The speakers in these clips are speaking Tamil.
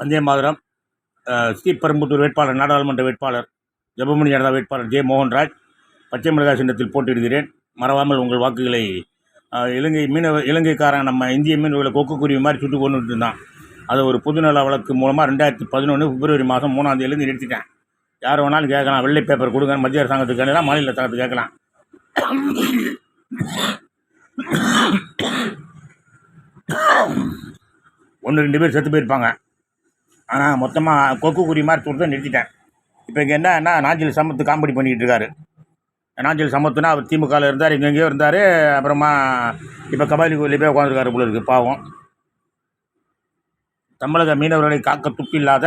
வந்தே மாதரம் ஸ்ரீபெரும்புத்தூர் வேட்பாளர் நாடாளுமன்ற வேட்பாளர் ஜெபமணி ஜனதா வேட்பாளர் ஜே மோகன்ராஜ் பச்சை மிளகாய் சின்னத்தில் போட்டியிடுகிறேன். மறவாமல் உங்கள் வாக்குகளை இலங்கை மீனவ இலங்கைக்காரன் நம்ம இந்திய மீனவர்களை கொக்குக்குருவி மாதிரி சுட்டு கொண்டுட்டு இருந்தான். அதை ஒரு பொதுநல வழக்கு மூலமாக ரெண்டாயிரத்தி பதினொன்று பிப்ரவரி மாதம் மூணாந்தேதியிலேருந்து நிறுத்திட்டேன் யார் வேணாலும் கேட்கலாம். வெள்ளை பேப்பர் கொடுங்க மத்திய அரசாங்கத்துக்கு கேட்கலாம் மாநில அரசாங்கத்துக்கு கேட்கலாம். ஒன்று ரெண்டு பேர் செத்து போயிருப்பாங்க. ஆனால் மொத்தமாக கொக்கு குறி மாதிரி சொல்லிட்டு நிறுத்திட்டேன். இப்போ இங்கே என்ன நாஞ்சில் சமத்து காமெடி பண்ணிக்கிட்டு இருக்காரு. நாஞ்சில் சமத்துனா அவர் திமுகவில் இருந்தார் எங்கெங்கேயோ இருந்தார் அப்புறமா இப்போ கபாலி கோயிலில் போய் உட்காந்துருக்காரு போல இருக்குது பாவம். தமிழக மீனவர்களை காக்க துப்பில்லாத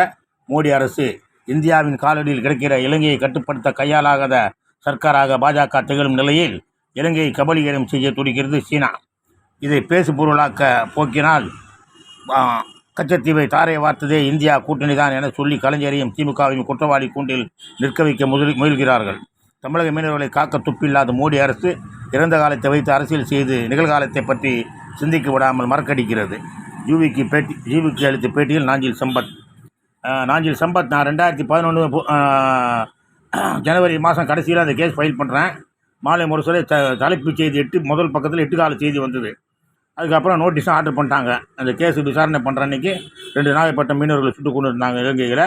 மோடி அரசு இந்தியாவின் காலடியில் கிடைக்கிற இலங்கையை கட்டுப்படுத்த கையாலாகாத சர்க்காராக பாஜக திகழும் நிலையில் இலங்கையை கபலீகரம் செய்ய துடிக்கிறது சீனா. இதை பேசு பொருளாக்க போக்கினால் கச்சத்தீவை தாரை வார்த்ததே இந்தியா கூட்டணி தான் என சொல்லி கலைஞரையும் திமுகவையும் குற்றவாளி கூண்டில் நிற்க வைக்க முதல் முயல்கிறார்கள். தமிழக மீனவர்களை காக்க துப்பில்லாத மோடி அரசு இறந்த காலத்தை வைத்து அரசியல் செய்து நிகழ்காலத்தை பற்றி சிந்திக்க விடாமல் மறக்கடிக்கிறது. ஜூவிக்கு பேட்டி ஜூவிக்கு அளித்த பேட்டியில் நாஞ்சில் சம்பத் நாஞ்சில் சம்பத் நான் ரெண்டாயிரத்தி பதினொன்று ஜனவரி மாதம் கடைசியில் அந்த கேஸ் ஃபைல் பண்ணுறேன் மாலை முரசொலி த தலைப்புச் செய்தி எட்டு முதல் பக்கத்தில் எட்டு கால செய்தி வந்தது. அதுக்கப்புறம் நோட்டீஸும் ஆர்டர் பண்ணிட்டாங்க. அந்த கேஸ் விசாரணை பண்ணுற அன்றைக்கி ரெண்டு நாகப்பட்ட மீனவர்களை சுட்டு கொண்டு இருந்தாங்க இலங்கையில்.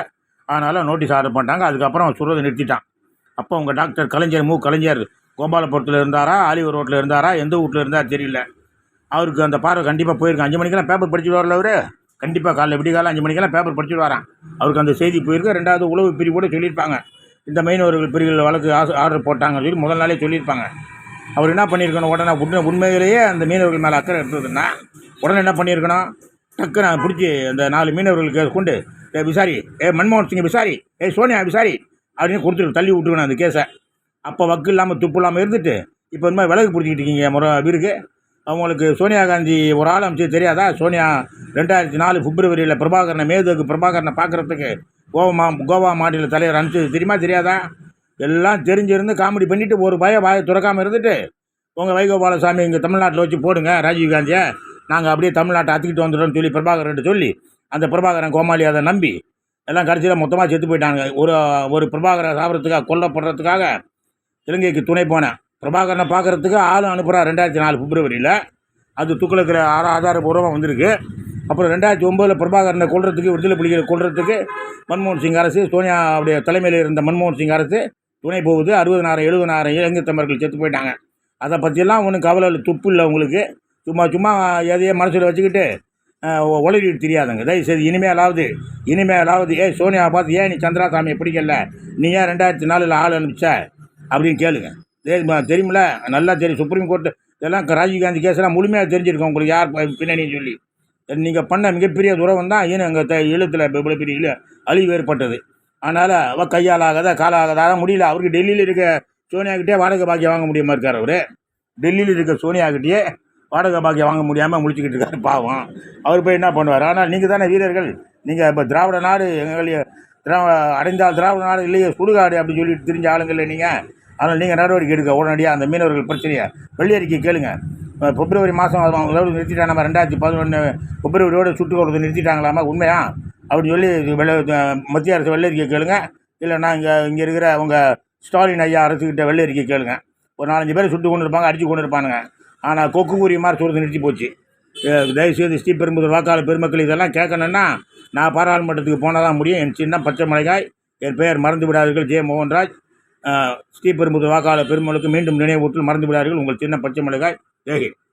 அதனால் நோட்டீஸ் ஆர்டர் பண்ணிட்டாங்க. அதுக்கப்புறம் அவன் சொல்கிறத நிறுத்திட்டான். அப்போ உங்கள் டாக்டர் கலைஞர் மு. கலைஞர் கோபாலபுரத்தில் இருந்தாரா ஆலிவர் ரோட்டில் இருந்தாரா எந்த வீட்டில் இருந்தார் தெரியல. அவருக்கு அந்த பார்வை கண்டிப்பாக போயிருக்கு அஞ்சு மணிக்கெல்லாம் பேப்பர் படிச்சுட்டு வரல அவர்? கண்டிப்பாக காலைல விடிய காலம் அஞ்சு மணிக்கெல்லாம் பேப்பர் படிச்சுட்டு வரான். அவருக்கு அந்த செய்தி போயிருக்கு. ரெண்டாவது உளவு பிரிவு கூட சொல்லியிருப்பாங்க. இந்த மீனவர்கள் பிரிவுகள் வழக்கு ஆர்டர் போட்டாங்கன்னு சொல்லி முதல் நாளே சொல்லியிருப்பாங்க. அவர் என்ன பண்ணியிருக்கணும் உடனே உண்மை உண்மையிலேயே அந்த மீனவர்கள் மேலே அக்கறை எடுத்ததுன்னா உடனே என்ன பண்ணியிருக்கணும் டக்கு நான் பிடிச்சி அந்த நாலு மீனவர்களுக்கு கொண்டு ஏ விசாரி ஏ மன்மோகன் சிங் விசாரி ஏ சோனியா விசாரி அப்படின்னு கொடுத்துட்டு தள்ளி விட்டுக்கணும் அந்த கேஸை. அப்போ வக்கு இல்லாமல் துப்பு இல்லாமல் இருந்துட்டு இப்போ இந்த மாதிரி விலகு பிடிச்சிக்கிட்டு இருக்கீங்க முறை வீருக்கு. அவங்களுக்கு சோனியா காந்தி ஒரு ஆள் அமைச்சு தெரியாதா? சோனியா ரெண்டாயிரத்தி நாலு பிப்ரவரியில் பிரபாகரனை மேதுக்கு பிரபாகரனை பார்க்குறதுக்கு கோவா மா கோவா மாநில தலைவர் அனுப்பிச்சது தெரியுமா தெரியாதா? எல்லாம் தெரிஞ்சிருந்து காமெடி பண்ணிவிட்டு ஒரு பய வாயை திறக்காமல் இருந்துட்டு உங்கள் வைகோபாலசாமி இங்கே தமிழ்நாட்டில் வச்சு போடுங்க ராஜீவ் காந்தியை. நாங்கள் அப்படியே தமிழ்நாட்டை அத்துக்கிட்டு வந்துடுறோம்னு சொல்லி பிரபாகரன் சொல்லி அந்த பிரபாகரன் கோமாளி அதை நம்பி எல்லாம் கடைசியில் மொத்தமாக செத்து போயிட்டாங்க ஒரு ஒரு பிரபாகரன் சாப்பிட்றதுக்காக கொல்லப்படுறதுக்காக இலங்கைக்கு துணை போனேன். பிரபாகரனை பார்க்கறதுக்கு ஆளும் அனுப்புகிறா ரெண்டாயிரத்தி நாலு பிப்ரவரியில். அது துக்களுக்கிற ஆறு ஆதாரபூர்வமாக வந்திருக்கு. அப்புறம் ரெண்டாயிரத்தி ஒம்போதில் பிரபாகரனை கொள்றதுக்கு விடுதலை புலிகளை கொள்றதுக்கு மன்மோகன் சிங் அரசு சோனியா உடைய தலைமையில் இருந்த மன்மோகன் சிங் அரசு துணை போகுது அறுபதனாயிரம் எழுபதனாயிரம் இலங்கை தமிழர்கள் செத்து போயிட்டாங்க. அதை பற்றியெல்லாம் ஒன்றும் கவலை இல்லை துப்பு இல்லை உங்களுக்கு. சும்மா சும்மா எதையோ மனசில் வச்சுக்கிட்டு உளறிட்டு தெரியாதுங்க. தயவுசெய்து இனிமேலாவது இனிமேலாவது ஏ சோனியா பார்த்து ஏன் நீ சந்திராசாமியை பிடிக்கல? நீ ஏன் ரெண்டாயிரத்தி நாலில் ஆள் அனுப்பிச்ச? அப்படின்னு கேளுங்க. தெரியுமில நல்லா தெரியும். சுப்ரீம் கோர்ட்டு இதெல்லாம் ராஜீவ்காந்தி கேஸ்லாம் முழுமையாக தெரிஞ்சிருக்கோம் உங்களுக்கு. யார் பின்னணின்னு சொல்லி. நீங்கள் பண்ண மிகப்பெரிய துறவம் தான் ஏன்னு எங்கள் த எழுத்தில் இவ்வளோ பெரிய இழு அழிவு ஏற்பட்டது. அதனால் அவ கையால் ஆகாத காலாகாத அதான் முடியல. அவருக்கு டெல்லியில் இருக்க சோனியாக்கிட்டே வாடகை பாக்கியம் வாங்க முடியாமல் இருக்கார் அவர்? டெல்லியில் இருக்க சோனியாக்கிட்டே வாடகை பாக்கியம் வாங்க முடியாமல் முடிச்சுக்கிட்டு இருக்காரு பாவம். அவர் போய் என்ன பண்ணுவார்? ஆனால் நீங்கள் தானே வீரர்கள். நீங்கள் இப்போ திராவிட நாடு எங்களுடைய திரா அடைந்தால் திராவிட நாடு இல்லையே சுடுகாடு அப்படின்னு சொல்லிட்டு தெரிஞ்ச ஆளுங்கள்ல நீங்கள் அதனால் நீங்கள் நடவடிக்கை எடுக்க உடனடியாக அந்த மீனவர்கள் பிரச்சனையை வெள்ளியறிக்கை கேளுங்க. பிப்ரவரி மாதம் அதாவது நிறுத்திட்டாங்க. நம்ம ரெண்டாயிரத்தி பதினொன்று பிப்ரவரியோட சுட்டுக்கொடுத்து நிறுத்திட்டாங்களாமா? உண்மையா? அப்படின்னு சொல்லி வெள்ளை மத்திய அரசு வெள்ளரிக்கை கேளுங்க. இல்லைன்னா இங்கே இங்கே இருக்கிற அவங்க ஸ்டாலின் ஐயா அரசுக்கிட்ட வெள்ளரிக்கை கேளுங்க. ஒரு நாலஞ்சு பேர் சுட்டு கொண்டு இருப்பாங்க அடித்து கொண்டு இருப்பானுங்க ஆனால் கொக்கு கூறிய மாதிரி சொல்கிறது நிறுத்தி போச்சு. அஹ் தயவுசெய்து ஸ்ரீபெரும்புதூர் வாக்காளர் பெருமக்கள் இதெல்லாம் கேட்கணுன்னா நான் பாராளுமன்றத்துக்கு போனால் தான் முடியும். என் சின்ன பச்சை மிளகாய் என் பெயர் மறந்து விடாதீர்கள். ஜே மோகன்ராஜ் அஹ் ஸ்ரீபெரும்புதூர் வாக்காளர் பெருமக்களுக்கு மீண்டும் நினைவூட்டில் மறந்து விடாதீர்கள். உங்கள் சின்ன பச்சை மிளகாய். ஜெய்ஹிந்த்